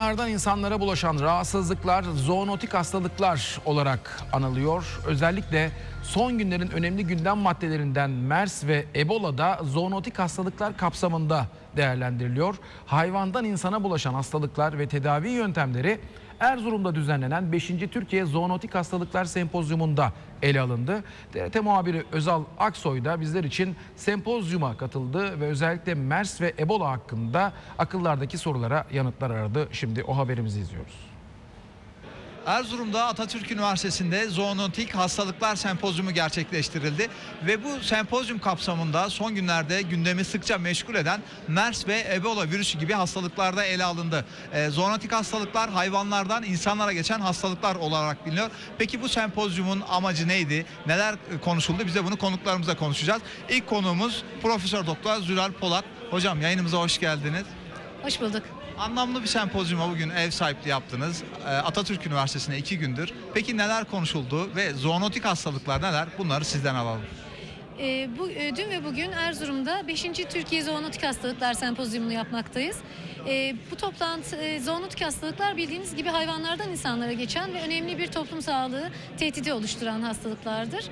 Hayvanlardan insanlara bulaşan rahatsızlıklar zoonotik hastalıklar olarak anılıyor. Özellikle son günlerin önemli gündem maddelerinden MERS ve Ebola da zoonotik hastalıklar kapsamında değerlendiriliyor. Hayvandan insana bulaşan hastalıklar ve tedavi yöntemleri Erzurum'da düzenlenen 5. Türkiye Zoonotik Hastalıklar Sempozyumunda ele alındı. TRT muhabiri Özal Aksoy da bizler için sempozyuma katıldı ve özellikle MERS ve Ebola hakkında akıllardaki sorulara yanıtlar aradı. Şimdi o haberimizi izliyoruz. Erzurum'da Atatürk Üniversitesi'nde zoonotik hastalıklar sempozyumu gerçekleştirildi ve bu sempozyum kapsamında son günlerde gündemi sıkça meşgul eden MERS ve Ebola virüsü gibi hastalıklarda ele alındı. Ee, zoonotik hastalıklar hayvanlardan insanlara geçen hastalıklar olarak biliniyor. Peki bu sempozyumun amacı neydi? Neler e, konuşuldu? Biz de bunu konuklarımızla konuşacağız. İlk konuğumuz Profesör Doktor Zülal Polat. Hocam yayınımıza hoş geldiniz. Hoş bulduk. Anlamlı bir sempozyuma bugün ev sahipliği yaptınız. Ee, Atatürk Üniversitesi'nde iki gündür. Peki neler konuşuldu ve zoonotik hastalıklar neler? Bunları sizden alalım. Ee, bu e, dün ve bugün Erzurum'da 5. Türkiye Zoonotik Hastalıklar Sempozyumunu yapmaktayız. Ee, bu toplantı e, zoonotik hastalıklar bildiğiniz gibi hayvanlardan insanlara geçen ve önemli bir toplum sağlığı tehdidi oluşturan hastalıklardır.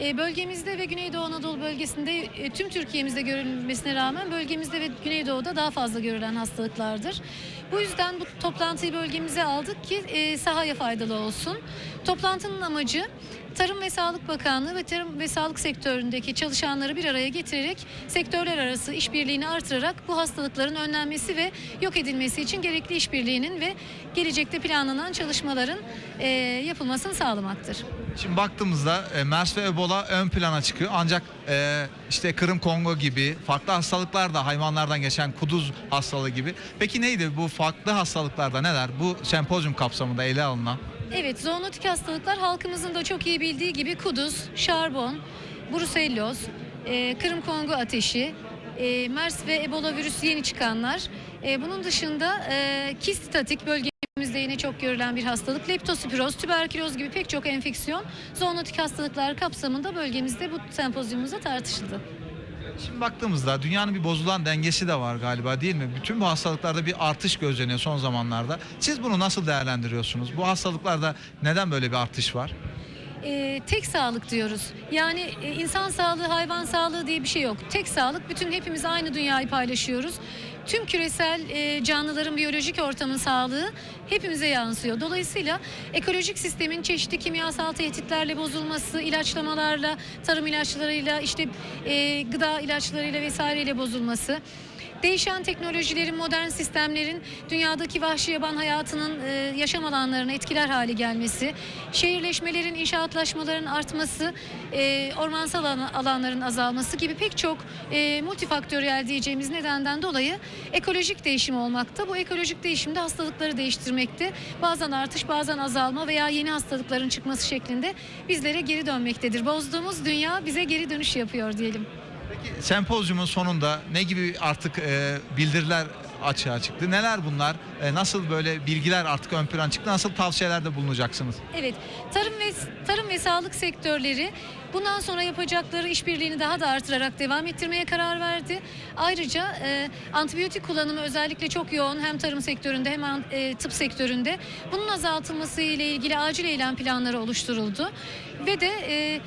Ee, bölgemizde ve Güneydoğu Anadolu bölgesinde e, tüm Türkiye'mizde görülmesine rağmen bölgemizde ve Güneydoğu'da daha fazla görülen hastalıklardır. Bu yüzden bu toplantıyı bölgemize aldık ki e, sahaya faydalı olsun. Toplantının amacı Tarım ve Sağlık Bakanlığı ve tarım ve sağlık sektöründeki çalışanları bir araya getirerek sektörler arası işbirliğini artırarak bu hastalıkların önlenmesi ve yok edilmesi için gerekli işbirliğinin ve gelecekte planlanan çalışmaların e, yapılmasını sağlamaktır. Şimdi baktığımızda e, MERS ve Ebola ön plana çıkıyor. Ancak e, işte Kırım Kongo gibi farklı hastalıklar da hayvanlardan geçen kuduz hastalığı gibi. Peki neydi bu farklı hastalıklarda neler? Bu sempozyum kapsamında ele alınan. Evet, zoonotik hastalıklar halkımızın da çok iyi bildiği gibi kuduz, şarbon, bruselloz, e, Kırım Kongo ateşi, e, MERS ve Ebola virüsü yeni çıkanlar. E, bunun dışında e, kistatik bölgemizde yine çok görülen bir hastalık, leptospiroz, tüberküloz gibi pek çok enfeksiyon zoonotik hastalıklar kapsamında bölgemizde bu sempozyumumuzda tartışıldı. Şimdi baktığımızda dünyanın bir bozulan dengesi de var galiba değil mi? Bütün bu hastalıklarda bir artış gözleniyor son zamanlarda. Siz bunu nasıl değerlendiriyorsunuz? Bu hastalıklarda neden böyle bir artış var? e, tek sağlık diyoruz. Yani e, insan sağlığı, hayvan sağlığı diye bir şey yok. Tek sağlık, bütün hepimiz aynı dünyayı paylaşıyoruz. Tüm küresel e, canlıların biyolojik ortamın sağlığı hepimize yansıyor. Dolayısıyla ekolojik sistemin çeşitli kimyasal tehditlerle bozulması, ilaçlamalarla, tarım ilaçlarıyla, işte e, gıda ilaçlarıyla vesaireyle bozulması, Değişen teknolojilerin, modern sistemlerin dünyadaki vahşi yaban hayatının e, yaşam alanlarına etkiler hale gelmesi, şehirleşmelerin, inşaatlaşmaların artması, e, ormansal alan- alanların azalması gibi pek çok e, multifaktöriyel diyeceğimiz nedenden dolayı ekolojik değişim olmakta. Bu ekolojik değişimde hastalıkları değiştirmekte. Bazen artış, bazen azalma veya yeni hastalıkların çıkması şeklinde bizlere geri dönmektedir. Bozduğumuz dünya bize geri dönüş yapıyor diyelim. Peki sempozyumun sonunda ne gibi artık e, bildiriler açığa çıktı? Neler bunlar? E, nasıl böyle bilgiler artık ön plan çıktı? Nasıl tavsiyelerde bulunacaksınız? Evet, tarım ve tarım ve sağlık sektörleri bundan sonra yapacakları işbirliğini daha da artırarak devam ettirmeye karar verdi. Ayrıca e, antibiyotik kullanımı özellikle çok yoğun hem tarım sektöründe hem e, tıp sektöründe. Bunun azaltılması ile ilgili acil eylem planları oluşturuldu ve de e,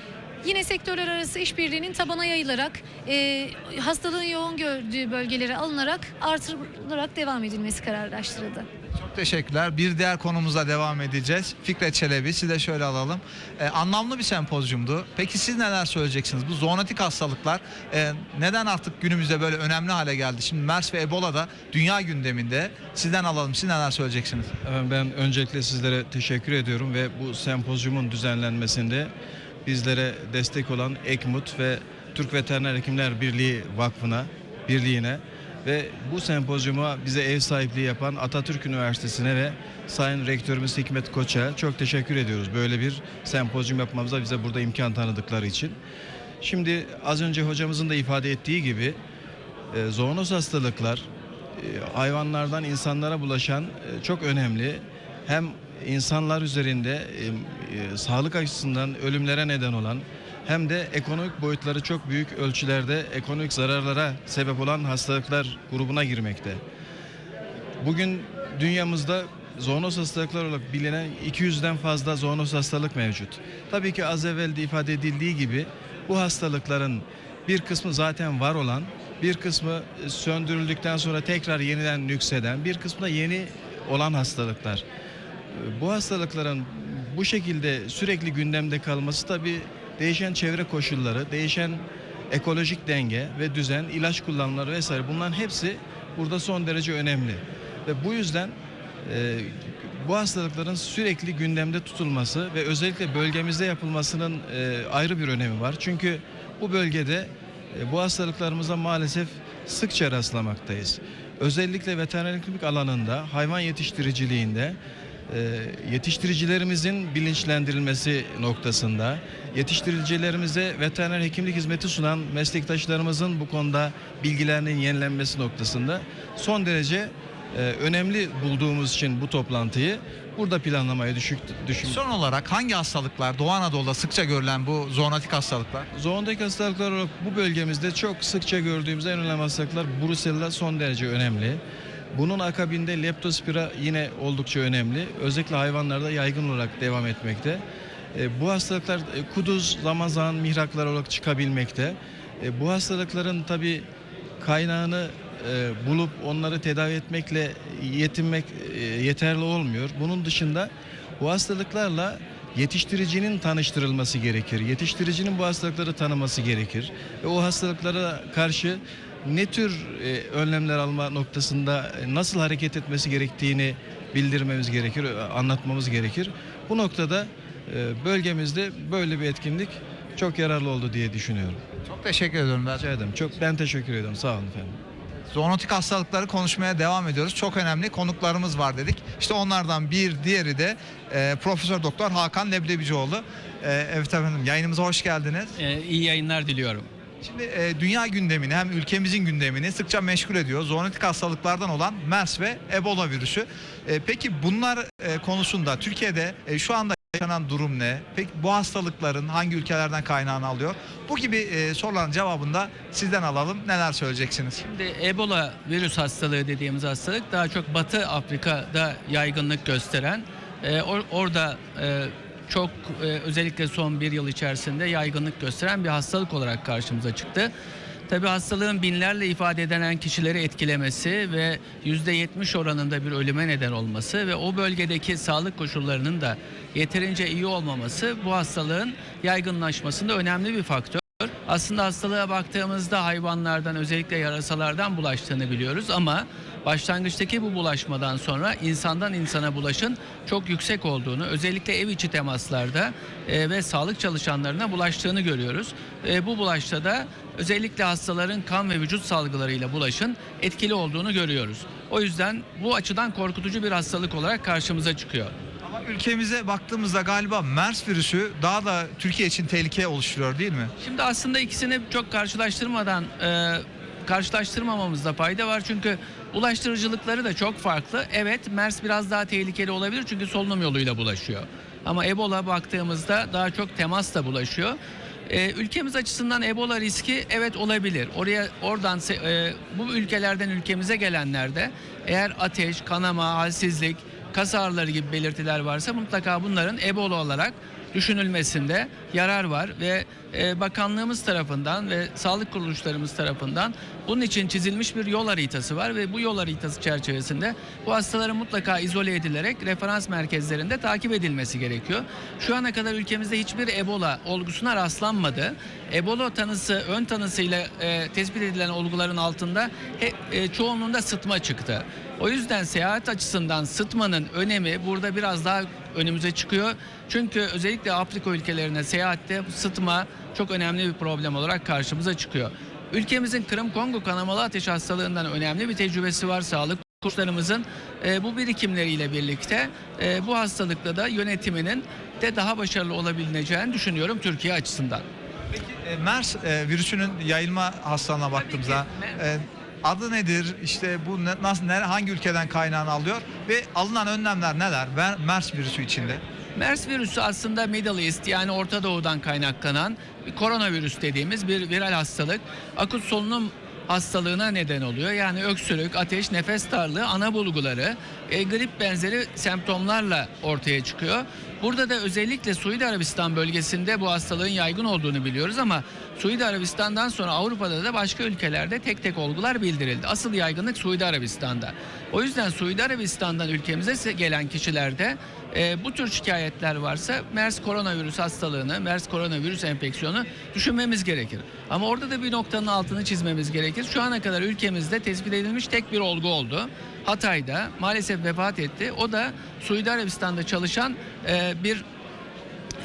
Yine sektörler arası işbirliğinin tabana yayılarak, e, hastalığın yoğun gördüğü bölgelere alınarak artırılarak devam edilmesi kararlaştırıldı. Çok teşekkürler. Bir diğer konumuza devam edeceğiz. Fikret Çelebi size şöyle alalım. E, anlamlı bir sempozyumdu. Peki siz neler söyleyeceksiniz? Bu zoonotik hastalıklar e, neden artık günümüzde böyle önemli hale geldi? Şimdi MERS ve Ebola da dünya gündeminde. Sizden alalım. Siz neler söyleyeceksiniz? Efendim ben öncelikle sizlere teşekkür ediyorum ve bu sempozyumun düzenlenmesinde bizlere destek olan Ekmut ve Türk Veteriner Hekimler Birliği Vakfı'na, birliğine ve bu sempozyuma bize ev sahipliği yapan Atatürk Üniversitesi'ne ve Sayın Rektörümüz Hikmet Koç'a çok teşekkür ediyoruz. Böyle bir sempozyum yapmamıza bize burada imkan tanıdıkları için. Şimdi az önce hocamızın da ifade ettiği gibi e, zoonoz hastalıklar e, hayvanlardan insanlara bulaşan e, çok önemli. Hem insanlar üzerinde e, sağlık açısından ölümlere neden olan hem de ekonomik boyutları çok büyük ölçülerde ekonomik zararlara sebep olan hastalıklar grubuna girmekte. Bugün dünyamızda zoonoz hastalıklar olarak bilinen 200'den fazla zoonoz hastalık mevcut. Tabii ki az evvel de ifade edildiği gibi bu hastalıkların bir kısmı zaten var olan, bir kısmı söndürüldükten sonra tekrar yeniden nükseden, bir kısmı da yeni olan hastalıklar. Bu hastalıkların bu şekilde sürekli gündemde kalması tabii değişen çevre koşulları, değişen ekolojik denge ve düzen, ilaç kullanımları vesaire bunların hepsi burada son derece önemli. Ve bu yüzden e, bu hastalıkların sürekli gündemde tutulması ve özellikle bölgemizde yapılmasının e, ayrı bir önemi var. Çünkü bu bölgede e, bu hastalıklarımıza maalesef sıkça rastlamaktayız. Özellikle veteriner klinik alanında, hayvan yetiştiriciliğinde yetiştiricilerimizin bilinçlendirilmesi noktasında, yetiştiricilerimize veteriner hekimlik hizmeti sunan meslektaşlarımızın bu konuda bilgilerinin yenilenmesi noktasında son derece e, önemli bulduğumuz için bu toplantıyı burada planlamayı düşük, düşün, Son olarak hangi hastalıklar Doğu Anadolu'da sıkça görülen bu zoonotik hastalıklar? Zoondaki hastalıklar olarak bu bölgemizde çok sıkça gördüğümüz en önemli hastalıklar Brusella son derece önemli. Bunun akabinde leptospira yine oldukça önemli. Özellikle hayvanlarda yaygın olarak devam etmekte. E, bu hastalıklar e, kuduz, zaman mihraklar olarak çıkabilmekte. E, bu hastalıkların tabi kaynağını bulup onları tedavi etmekle yetinmek yeterli olmuyor. Bunun dışında bu hastalıklarla yetiştiricinin tanıştırılması gerekir. Yetiştiricinin bu hastalıkları tanıması gerekir. Ve o hastalıklara karşı ne tür e, önlemler alma noktasında e, nasıl hareket etmesi gerektiğini bildirmemiz gerekir, e, anlatmamız gerekir. Bu noktada e, bölgemizde böyle bir etkinlik çok yararlı oldu diye düşünüyorum. Çok teşekkür ediyorum ben. Rica ederim. Çok ben teşekkür ederim. Sağ olun efendim. Zoonotik hastalıkları konuşmaya devam ediyoruz. Çok önemli konuklarımız var dedik. İşte onlardan bir diğeri de e, Profesör Doktor Hakan Leblebicioğlu. E, evet efendim yayınımıza hoş geldiniz. Ee, iyi yayınlar diliyorum. Şimdi e, dünya gündemini hem ülkemizin gündemini sıkça meşgul ediyor. Zoonotik hastalıklardan olan MERS ve Ebola virüsü. E, peki bunlar e, konusunda Türkiye'de e, şu anda yaşanan durum ne? Peki bu hastalıkların hangi ülkelerden kaynağını alıyor? Bu gibi e, soruların cevabını da sizden alalım. Neler söyleyeceksiniz? Şimdi Ebola virüs hastalığı dediğimiz hastalık daha çok Batı Afrika'da yaygınlık gösteren, e, or- orada e, çok e, özellikle son bir yıl içerisinde yaygınlık gösteren bir hastalık olarak karşımıza çıktı. Tabi hastalığın binlerle ifade edilen kişileri etkilemesi ve %70 oranında bir ölüme neden olması ve o bölgedeki sağlık koşullarının da yeterince iyi olmaması bu hastalığın yaygınlaşmasında önemli bir faktör. Aslında hastalığa baktığımızda hayvanlardan özellikle yarasalardan bulaştığını biliyoruz ama başlangıçtaki bu bulaşmadan sonra insandan insana bulaşın çok yüksek olduğunu özellikle ev içi temaslarda e, ve sağlık çalışanlarına bulaştığını görüyoruz. E, bu bulaşta da özellikle hastaların kan ve vücut salgılarıyla bulaşın etkili olduğunu görüyoruz. O yüzden bu açıdan korkutucu bir hastalık olarak karşımıza çıkıyor. Ama ülkemize baktığımızda galiba MERS virüsü daha da Türkiye için tehlike oluşturuyor değil mi? Şimdi aslında ikisini çok karşılaştırmadan e, karşılaştırmamamızda fayda var çünkü ulaştırıcılıkları da çok farklı. Evet MERS biraz daha tehlikeli olabilir çünkü solunum yoluyla bulaşıyor. Ama Ebola baktığımızda daha çok temasla bulaşıyor. E, ülkemiz açısından Ebola riski evet olabilir. Oraya oradan e, bu ülkelerden ülkemize gelenlerde eğer ateş, kanama, halsizlik, kas ağrıları gibi belirtiler varsa mutlaka bunların Ebola olarak düşünülmesinde yarar var ve e, bakanlığımız tarafından ve sağlık kuruluşlarımız tarafından bunun için çizilmiş bir yol haritası var ve bu yol haritası çerçevesinde bu hastaların mutlaka izole edilerek referans merkezlerinde takip edilmesi gerekiyor. Şu ana kadar ülkemizde hiçbir Ebola olgusuna rastlanmadı. Ebola tanısı ön tanısıyla e, tespit edilen olguların altında he, e, çoğunluğunda sıtma çıktı. O yüzden seyahat açısından sıtmanın önemi burada biraz daha önümüze çıkıyor. Çünkü özellikle Afrika ülkelerine seyahatte sıtma çok önemli bir problem olarak karşımıza çıkıyor. Ülkemizin Kırım Kongo kanamalı ateş hastalığından önemli bir tecrübesi var. Sağlık kurslarımızın e, bu birikimleriyle birlikte e, bu hastalıkla da yönetiminin de daha başarılı olabileceğini düşünüyorum Türkiye açısından. Peki e, MERS e, virüsünün yayılma hastalığına baktığımızda e, adı nedir? İşte bu ne- nasıl hangi ülkeden kaynağını alıyor ve alınan önlemler neler? Ver- MERS virüsü içinde. MERS virüsü aslında Middle East yani Orta Doğu'dan kaynaklanan bir koronavirüs dediğimiz bir viral hastalık. Akut solunum hastalığına neden oluyor. Yani öksürük, ateş, nefes darlığı, ana bulguları, e, grip benzeri semptomlarla ortaya çıkıyor. Burada da özellikle Suudi Arabistan bölgesinde bu hastalığın yaygın olduğunu biliyoruz ama Suudi Arabistan'dan sonra Avrupa'da da başka ülkelerde tek tek olgular bildirildi. Asıl yaygınlık Suudi Arabistan'da. O yüzden Suudi Arabistan'dan ülkemize gelen kişilerde e, bu tür şikayetler varsa MERS koronavirüs hastalığını, MERS koronavirüs enfeksiyonu düşünmemiz gerekir. Ama orada da bir noktanın altını çizmemiz gerekir. Şu ana kadar ülkemizde tespit edilmiş tek bir olgu oldu. Hatay'da maalesef vefat etti. O da Suudi Arabistan'da çalışan e, bir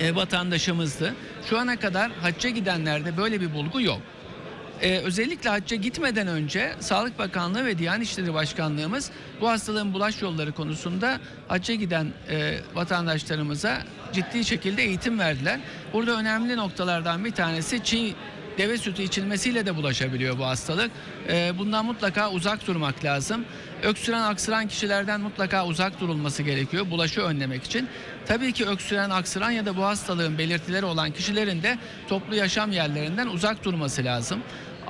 e, vatandaşımızdı. Şu ana kadar hacca gidenlerde böyle bir bulgu yok. Ee, özellikle hacca gitmeden önce Sağlık Bakanlığı ve Diyanet İşleri Başkanlığımız bu hastalığın bulaş yolları konusunda hacca giden e, vatandaşlarımıza ciddi şekilde eğitim verdiler. Burada önemli noktalardan bir tanesi çiğ deve sütü içilmesiyle de bulaşabiliyor bu hastalık. Ee, bundan mutlaka uzak durmak lazım. Öksüren aksıran kişilerden mutlaka uzak durulması gerekiyor bulaşı önlemek için. Tabii ki öksüren aksıran ya da bu hastalığın belirtileri olan kişilerin de toplu yaşam yerlerinden uzak durması lazım.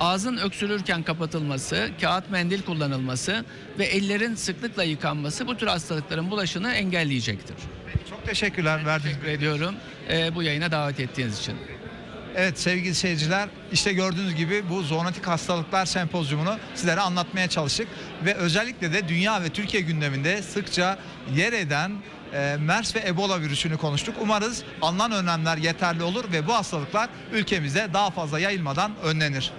Ağzın öksürürken kapatılması, kağıt mendil kullanılması ve ellerin sıklıkla yıkanması bu tür hastalıkların bulaşını engelleyecektir. Çok teşekkürler verdiğiniz Teşekkür ediyorum e, bu yayına davet ettiğiniz için. Evet sevgili seyirciler işte gördüğünüz gibi bu zoonotik hastalıklar sempozyumunu sizlere anlatmaya çalıştık. Ve özellikle de dünya ve Türkiye gündeminde sıkça yer eden e, MERS ve Ebola virüsünü konuştuk. Umarız alınan önlemler yeterli olur ve bu hastalıklar ülkemizde daha fazla yayılmadan önlenir.